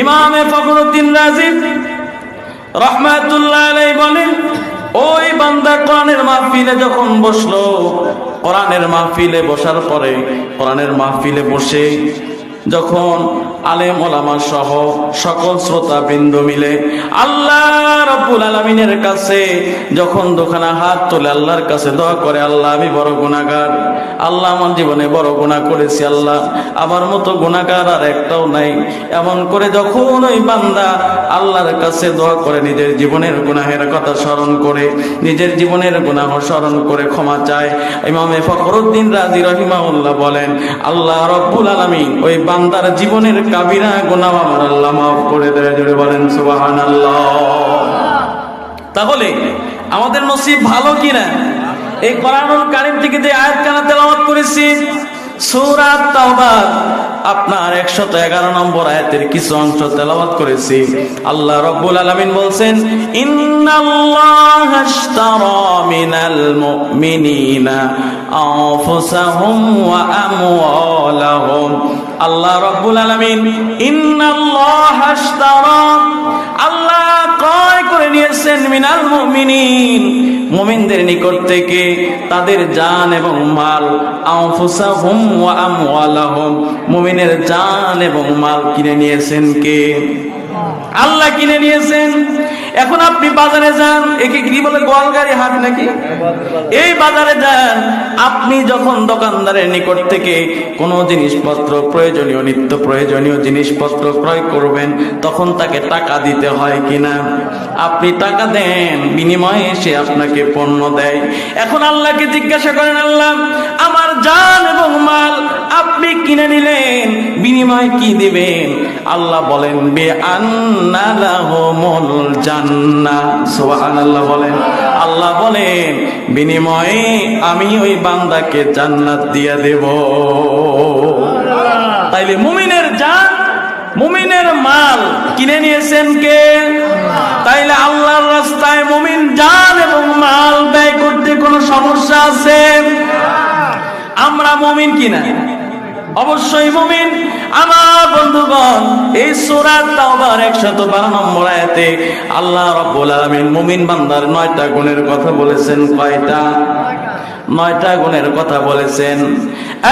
ইমামে ফখরুদ্দিন রাজি রহমাতুল্লাহ আলাই বলেন, ওই বান্দা কোরআনের মাহফিলে যখন বসল, কোরআনের মাহফিলে বসার পরে, কোরআনের মাহফিলে বসে যখন আলেম ওলামা সহ সকল শ্রোতা বৃন্দ মিলে আল্লাহ রব্বুল আলমিনের কাছে যখন দোকানা হাত তোলে আল্লাহর কাছে দোয়া করে, আল্লাহ, আমি বড় গুণাগার আল্লাহ আমার জীবনে বড় গুণা করেছি, আল্লাহ। আমার মতো গুণাগার আর একটাও নাই। এমন করে যখন ওই বান্দা আল্লাহর কাছে দোয়া করে, নিজের জীবনের গুনাহের কথা স্মরণ করে, নিজের জীবনের গুনাহ স্মরণ করে ক্ষমা চায়, ইমামে ফখরুদ্দিন রাজি রহিমাউল্লাহ বলেন, আল্লাহ রব্বুল আলমিন ওই বান্দার জীবনের কাবিরা গুনাহ আমার আল্লাহ মাফ করে দেয় জুড়ে বলেন সুবাহান তাহলে আমাদের নসিব ভালো কিনা? এই কোরআনুল কারিম থেকে যে আয়াত কানা তেলাওয়াত করেছি আপনার 111 নম্বর আয়াতের কিছু অংশ তেলাওয়াত করেছি। আল্লাহ রাব্বুল আলামিন বলছেন, ইন্নাল্লাহা আল্লাহ রাব্বুল আলামিন ইন্নাল্লাহা আশতারা। আল্লাহ ক্রয় করে নিয়েছেন মিনাল মুমিনিন, মুমিনদের নিকট থেকে তাদের জান এবং মাল, আনফুসাহুম ওয়া আমওয়ালাহুম। মুমিনের জান এবং মাল কিনে নিয়েছেন কে? আল্লাহ কিনে নিয়েছেন। এখন আপনি বাজারে যান একে কি বলে গোয়ালগাড়ি হাট নাকি? এই বাজারে যান, আপনি যখন দোকানদারের নিকট থেকে কোনো জিনিসপত্র প্রয়োজনীয়, নিত্য প্রয়োজনীয় জিনিসপত্র ক্রয় করবেন, তখন তাকে টাকা দিতে হয় কিনা? আপনি টাকা দেন, বিনিময়ে সে আপনাকে পণ্য দেয়। এখন আল্লাহকে জিজ্ঞাসা করেন, আল্লাহ, আমার জান এবং মাল আপনি কিনে নিলেন, বিনিময় কি দিবেন? আল্লাহ বলেন, বে আন্নালাহুমুল সুবহানাল্লাহ বলেন। আল্লাহ বলেন, বিনিময়ে আমি ওই বান্দাকে জান্নাত দিয়ে দেব। তাইলে মুমিনের জান, মুমিনের মাল কিনে নিয়েছেন কে? তাইলে আল্লাহর রাস্তায় মুমিন জান এবং মাল ব্যয় করতে কোনো সমস্যা আছে? আমরা মুমিন কিনা অবশ্যই মুমিন। আমার বন্ধুগণ, এই সূরা তাওবার 112 নম্বর আয়াতে আল্লাহ রাব্বুল আলামিন মুমিন বান্দার নয়টা গুণের কথা বলেছেন। কয়টা? নয়টা গুণের কথা বলেছেন।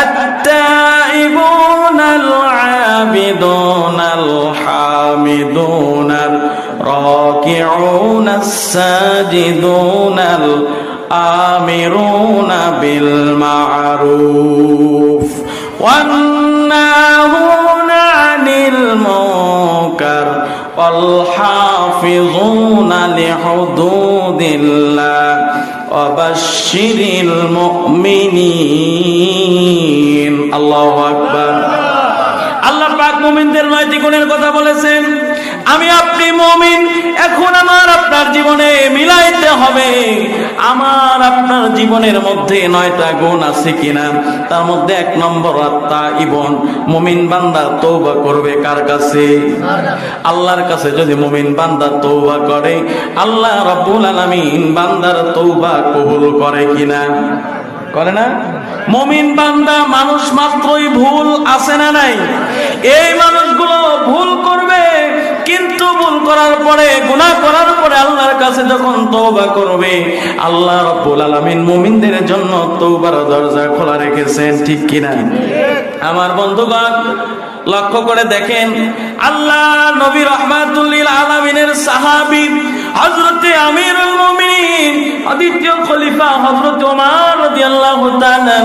আত্তাইবুনাল আবিদুনাল হামিদুনাল রাকিউনাস সাজিদুনাল আমিরুনা বিল মা'রুফ। والناهون عن المنكر والحافظون لحدود الله وبشر المؤمنين الله أكبر আল্লাহ পাক মুমিনদের নয়টি গুণের কথা বলেছেন আমি আপনি মুমিন এখন আমার আপনার জীবনে মিলাইতে হবে। আমার আপনার জীবনের মধ্যে নয়টা গুণ আছে কিনা? তার মধ্যে এক নম্বর আত্মা ইবন, মুমিন বান্দা তৌবা করবে কার কাছে? আল্লাহর কাছে যদি মুমিন বান্দা তৌবা করে, আল্লাহ রাব্বুল আলামিন বান্দার তৌবা কবুল করে কিনা? করে না? মমিন বান্দা মানুষ মাত্রই ভুল আছে না নাই? এই মানুষগুলো ভুল করবে। কিন্তু ভুল করার পরে গুনাহ করার পরে আল্লাহর কাছে যখন তওবা করবে আল্লাহ রাব্বুল আলামিন মুমিনদের জন্য তওবার দরজা খোলা রেখেছেন ঠিক কিনা? আমার বন্ধুগণ লক্ষ্য করে দেখেন, আল্লাহ নবী রহমাতুল্লিল আলামিনের সাহাবী হযরতে আমিরুল মুমিনিন দ্বিতীয় খলিফা হযরত ওমর রাদিয়াল্লাহু তাআলা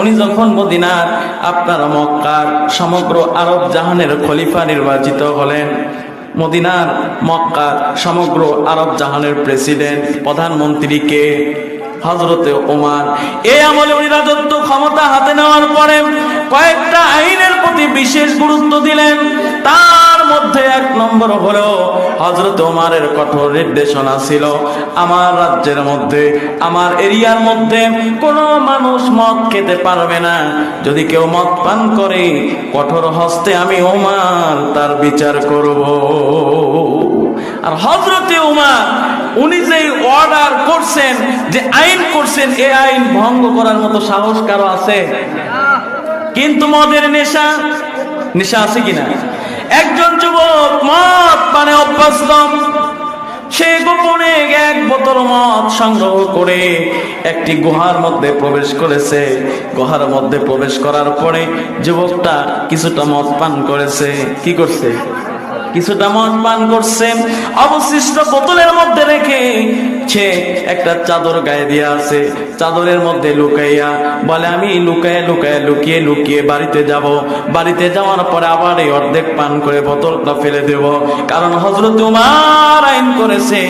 উনি যখন মদিনার আপনার মক্কার সমগ্র আরব জাহানের খলিফা নির্বাচিত হলেন, মদিনার মক্কার সমগ্র আরব জাহানের প্রেসিডেন্ট প্রধানমন্ত্রীকে হজরতে ওমান এই আমলে উনি রাজত্ব ক্ষমতা হাতে নেওয়ার পরে কয়েকটা আইনের প্রতি বিশেষ গুরুত্ব দিলেন। তার মধ্যে এক নম্বর হলো হজরত ওমারের কঠোর নির্দেশনা ছিল। আমার রাজ্যের মধ্যে, আমার এরিয়ার মধ্যে কোনো মানুষ মদ খেতে পারবে না। যদি কেউ মদ পান করে, কঠোর হস্তে আমি ওমার তার বিচার করব। আর হজরতে উমার উনি যে অর্ডার করছেন, যে আইন করছেন এই আইন ভঙ্গ করার মতো সাহস কারও আছে? কিন্তু মদের নেশা নেশা আছে কিনা? একজন যুবক বিপর্যস্ত সে গোপনে এক বোতল মদ সংগ্রহ করে একটি গুহার মধ্যে প্রবেশ করেছে। গুহার মধ্যে প্রবেশ করার পরে যুবকটা কিছুটা মদ পান করেছে। কি করছে? কিছুটা মদ পান করছে। অবশিষ্ট বোতলের মধ্যে রেখে সে একটা চাদর গায়ে দিয়ে আছে। চাদরের মধ্যে লুকাইয়া বলে, আমি লুকায় লুকায় লুকিয়ে লুকিয়ে বাড়িতে যাব। বাড়িতে যাওয়ার পরে আবার এই অর্ধেক পান করে বোতলটা ফেলে দেব। কারণ হজরত উমার আইন করেছে,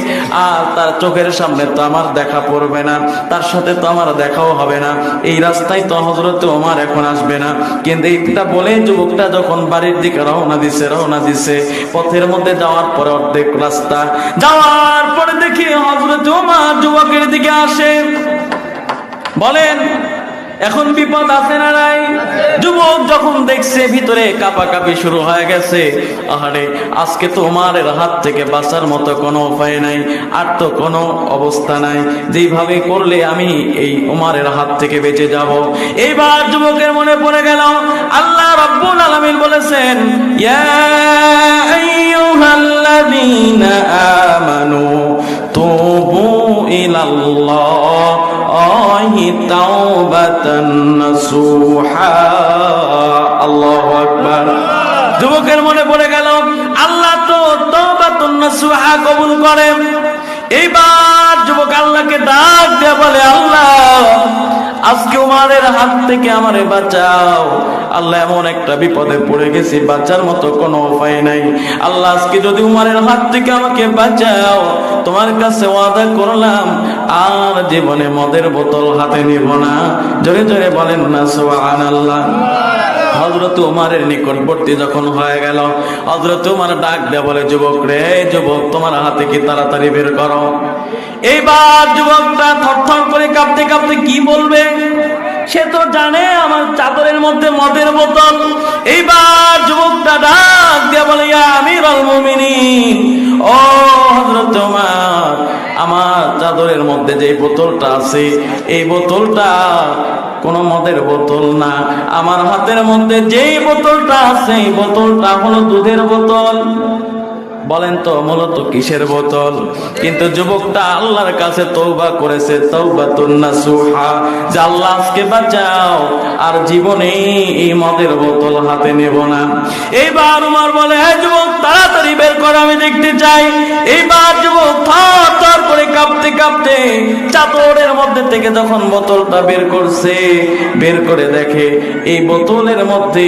আর তার চোখের সামনে তো আমার দেখা পড়বে না, তার সাথে তো আমার দেখাও হবে না। এই রাস্তায় তো হজরত ওমার এখন আসবে না। কিন্তু এইটা বলে, যুবকটা যখন বাড়ির দিকে রওনা দিছে রওনা দিছে পথের মধ্যে যাওয়ার পরে অর্ধেক রাস্তা। যাওয়ার পরে দেখি হজরত যুবকের দিকে আসে। বলেন এখন বিপদ আছে না নাই? যুবক যখন দেখছে ভিতরে কাপাকাপি শুরু হয়ে গেছে, আহারে, আজকে তো উমারের হাত থেকে বাঁচার মতো কোনো উপায় নাই, আর তো কোনো অবস্থা নাই। যেইভাবে করলে আমি এই উমারের হাত থেকে বেঁচে যাব। এইবার যুবকের মনে পড়ে গেল, আল্লাহ রাব্বুল আলামিন বলেছেন, ইয়া আইয়ুহাল্লাযীনা আমানু, তুবু ইলাল্লাহি। যুবকের মনে পড়ে গেল, আল্লাহ তো তওবাতুন নাসুহা কবুল করেন এইবার যুবক আল্লাহকে ডাক দেওয়া বলে, আল্লাহ আজকে উমারের হাত থেকে আমারে বাঁচাও। আল্লাহ এমন একটা বিপদে পড়ে গেছি, বাঁচার মতো কোনো উপায় নাই। আল্লাহ আজকে যদি উমারের হাত থেকে আমাকে বাঁচাও, তোমার কাছে ওয়াদা করলাম, আর জীবনে মদের বোতল হাতে নিব না। জোরে জোরে বলেন না সোহান আল্লাহ হজরত উমারের নিকটবর্তী যখন হয়ে গেল হজরত উমার ডাক দেয়া বলে, যুবক রে, যুবক, তোমার হাতে কি তাড়াতাড়ি বের করো? এইবার যুবকটা থরথর করে কাঁপতে কাঁপতে কি বলবে? সে তো জানে আমার চাদরের মধ্যে মদের বোতল। এইবার যুবকটা ডাক দিয়া বলে আমিরুল মুমিনিন, ও হযরত ওমর আমার চাদরের মধ্যে যে বোতলটা আছে, এই বোতলটা কোন মদের বোতল না। আমার হাতের মধ্যে যেই বোতলটা আছে, এই বোতলটা হলো দুধের বোতল। বলেন তো, মূলত কিসের বোতল? কিন্তু যুবকটা আল্লাহর কাছে তৌবা করেছে তৌবা তুন্নাসুহা যে আল্লাহ, আজকে বাঁচাও, আর জীবনে এই মদের বোতল হাতে নেব না। এইবার উমার বলে হ্যাঁ যুবক, তাড়াতাড়ি বের করে, আমি দেখতে চাই। এইবার যুবক থর করে কাঁপতে চাদরের মধ্যে থেকে যখন বোতলটা বের করছে, বের করে দেখে এই বোতলের মধ্যে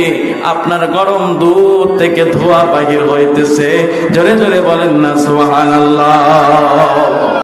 আপনার গরম দুধ থেকে ধোয়া বাহির হইতেছে। জোরে জোরে বলেন না, সুবহানাল্লাহ।